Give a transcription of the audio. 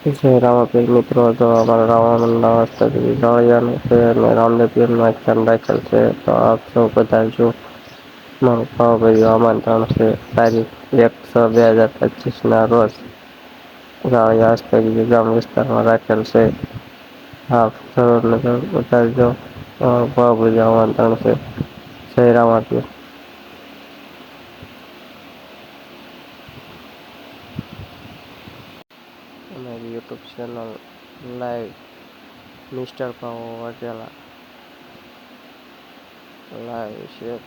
જય રામાપીર મિત્રો તો અમારા રામાયણ છે રામદેપીરનું એક રાખેલ છે તો આપ સૌ પધારજો મારું ભાવભાઈ આમંત્રણ છે તારીખ એક છ બે હજાર પચીસના રોજ ના રોજ ગામ વિસ્તારમાં રાખેલ છે આપ જરૂર ને જરૂર પધારજો અમારું ભાવભર્યું આમંત્રણ છે જય રામાપીર અમારી યુટ્યુબ ચેનલ લાઈવ મિસ્ટર ભાવો વાઘેલા. Live share